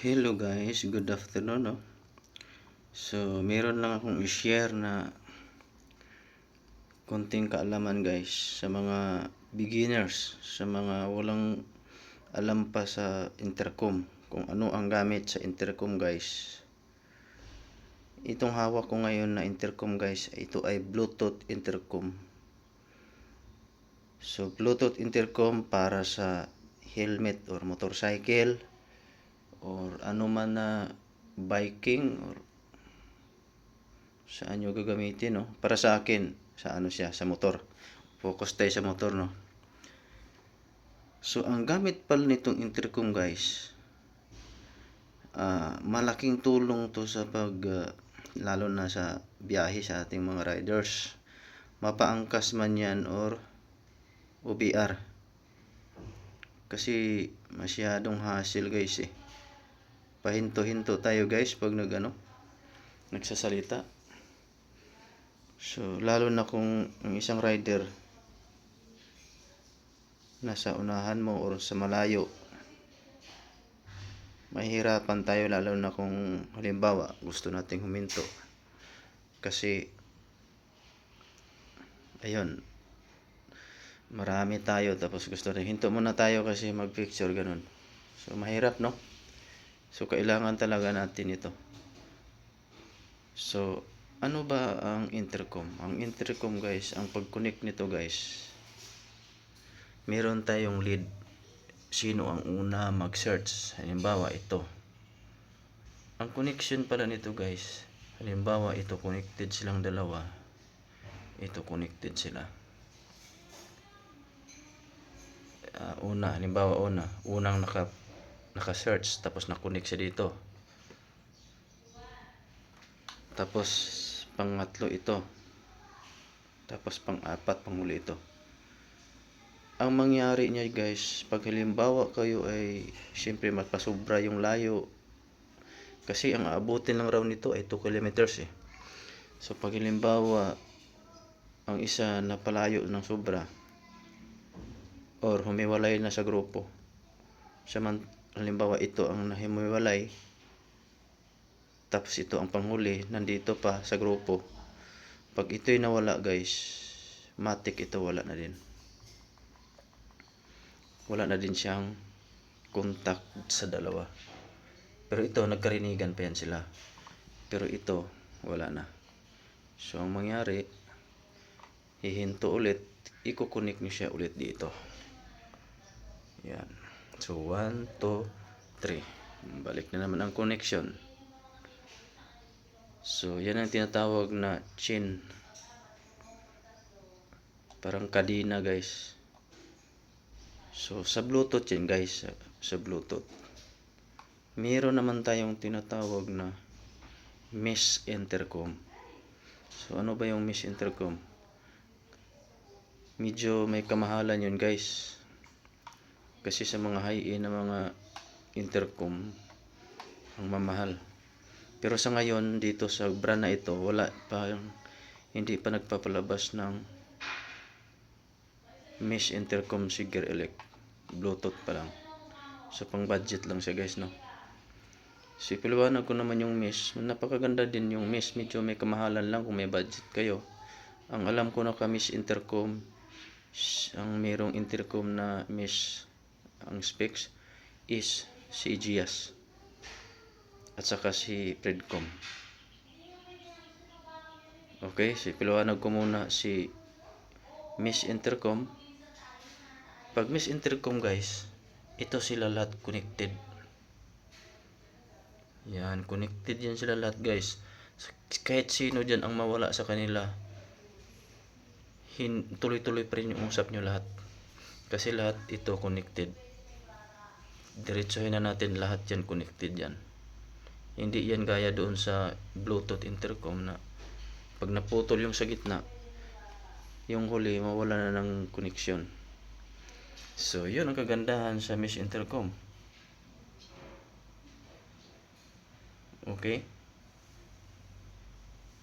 Hello guys, good afternoon no. So, meron lang akong i-share na konting kaalaman guys sa mga beginners, sa mga walang alam pa sa intercom, kung ano ang gamit sa intercom guys. Itong hawak ko ngayon na intercom guys, ito ay Bluetooth intercom. So, Bluetooth intercom para sa helmet or motorcycle or ano man na biking or saan nyo gagamitin no? Para sa akin sa ano siya sa motor. Focus tayo sa motor no? So ang gamit pala nitong intercom guys ah, malaking tulong to sa pag ah, lalo na sa biyahe sa ating mga riders. Mapaangkas man yan or OBR kasi masyadong hassle guys eh pahinto-hinto tayo guys pag nag ano, nagsasalita. So, lalo na kung ang isang rider nasa unahan mo or sa malayo, mahirapan tayo lalo na kung halimbawa gusto nating huminto. Kasi, ayun, marami tayo tapos gusto rin hinto muna tayo kasi mag-picture ganun. So, mahirap no? So, kailangan talaga natin ito. So, ano ba ang intercom? Ang intercom guys, ang pag-connect nito guys, meron tayong lead. Sino ang una mag-search? Halimbawa, ito. Ang connection pala nito guys, halimbawa, ito connected silang dalawa. Ito connected sila. Ah, una, halimbawa una, unang naka naka-search tapos na-connect siya dito. Tapos pangatlo ito. Tapos pang-apat, panghuli ito. Ang mangyari niya guys, pag halimbawa kayo ay siyempre magpasobra yung layo kasi ang aabutin lang raw nito ay 2 kilometers eh. So pag halimbawa ang isa napalayo ng sobra or humiwalay na sa grupo saman halimbawa ito ang nahimuwalay tapos ito ang panghuli nandito pa sa grupo. Pag ito'y nawala guys matik ito wala na din. Wala na din siyang contact sa dalawa. Pero ito nagkarinigan pa yan sila. Pero ito wala na. So ang mangyari hihinto ulit ikukunik nyo siya ulit dito. Yan So, 1, 2, 3. Balik na naman ang connection. So, yan ang tinatawag na chin. Parang kadina, guys. So, sa Bluetooth yan, guys. Sa Bluetooth. Meron naman tayong tinatawag na mesh intercom. So, ano ba yung mesh intercom? Medyo may kamahalan yun, guys kasi sa mga high-end na mga intercom ang mamahal. Pero sa ngayon dito sa brand na ito wala pa hindi pa nagpapalabas ng mesh intercom Siger Elect. Bluetooth pa lang. So pang budget lang siya guys no? So ipaliwanag ko naman yung mesh. Napakaganda din yung mesh. Medyo may kamahalan lang kung may budget kayo. Ang alam ko na ka mesh intercom ang merong intercom na mesh ang specs is si Gias at saka si Predcom. Okay, si piliwanag ko muna si Miss Intercom. Pag Miss Intercom guys, ito sila lahat connected. Yan, connected yan sila lahat guys. Kahit sino dyan ang mawala sa kanila, tuloy-tuloy pa rin yung usap nyo lahat. Kasi lahat ito connected diretsuhin na natin lahat yan connected yan. Hindi yan gaya doon sa bluetooth intercom na pag naputol yung sa gitna yung huli mawala na ng connection. So yun ang kagandahan sa mesh intercom. Okay?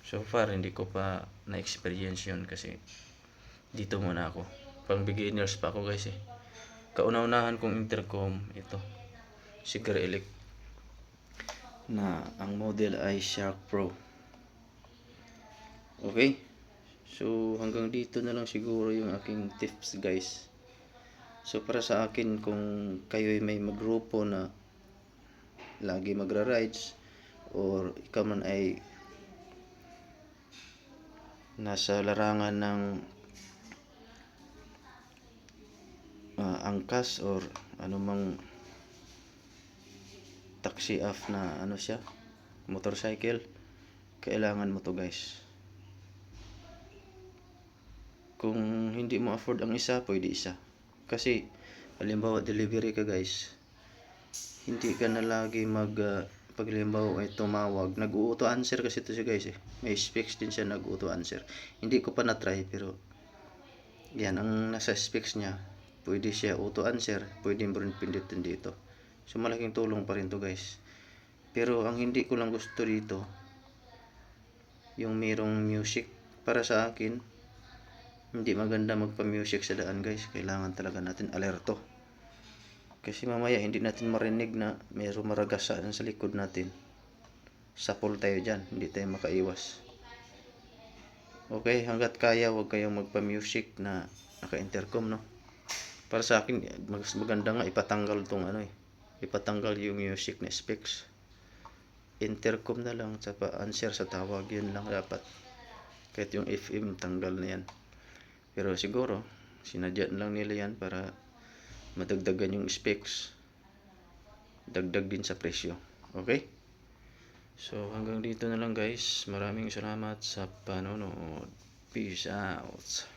So far hindi ko pa na-experience yun kasi dito muna ako. Pang beginners pa ako guys eh kauna-unahan kong intercom ito si Elect na ang model ay Shark Pro. Okay? So hanggang dito na lang siguro yung aking tips guys. So para sa akin kung kayo ay may magrupo na lagi magra-rides or ikaw man ay nasa larangan ng angkas or anumang taxi off na ano siya motorcycle kailangan mo to guys. Kung hindi mo afford ang isa pwede isa. Kasi halimbawa delivery ka guys hindi ka na lagi mag ah, pag ay tumawag nag-auto answer kasi to siya guys eh. May specs din siya nag-auto answer. Hindi ko pa na-try pero yan ang nasa specs niya pwede siya auto answer pwede mo rin pindutin dito. So malaking tulong pa rin to guys. Pero ang hindi ko lang gusto dito yung mayroong music. Para sa akin hindi maganda magpa-music sa daan guys. Kailangan talaga natin alerto. Kasi mamaya hindi natin marinig na mayroong maragasaan sa likod natin. Sapol tayo dyan. Hindi tayo makaiwas. Okay hanggat kaya huwag kayong magpa-music na naka-intercom no para sa akin mas maganda nga ipatanggal tong ano eh. Ipatanggal yung music na specs intercom na lang sa answer sa tawag yun lang dapat. Kahit yung FM tanggal na yan. Pero siguro sinadya lang nila yan para madagdagan yung specs. Dagdag din sa presyo. Okay? So hanggang dito na lang guys. Maraming salamat sa panonood. Peace out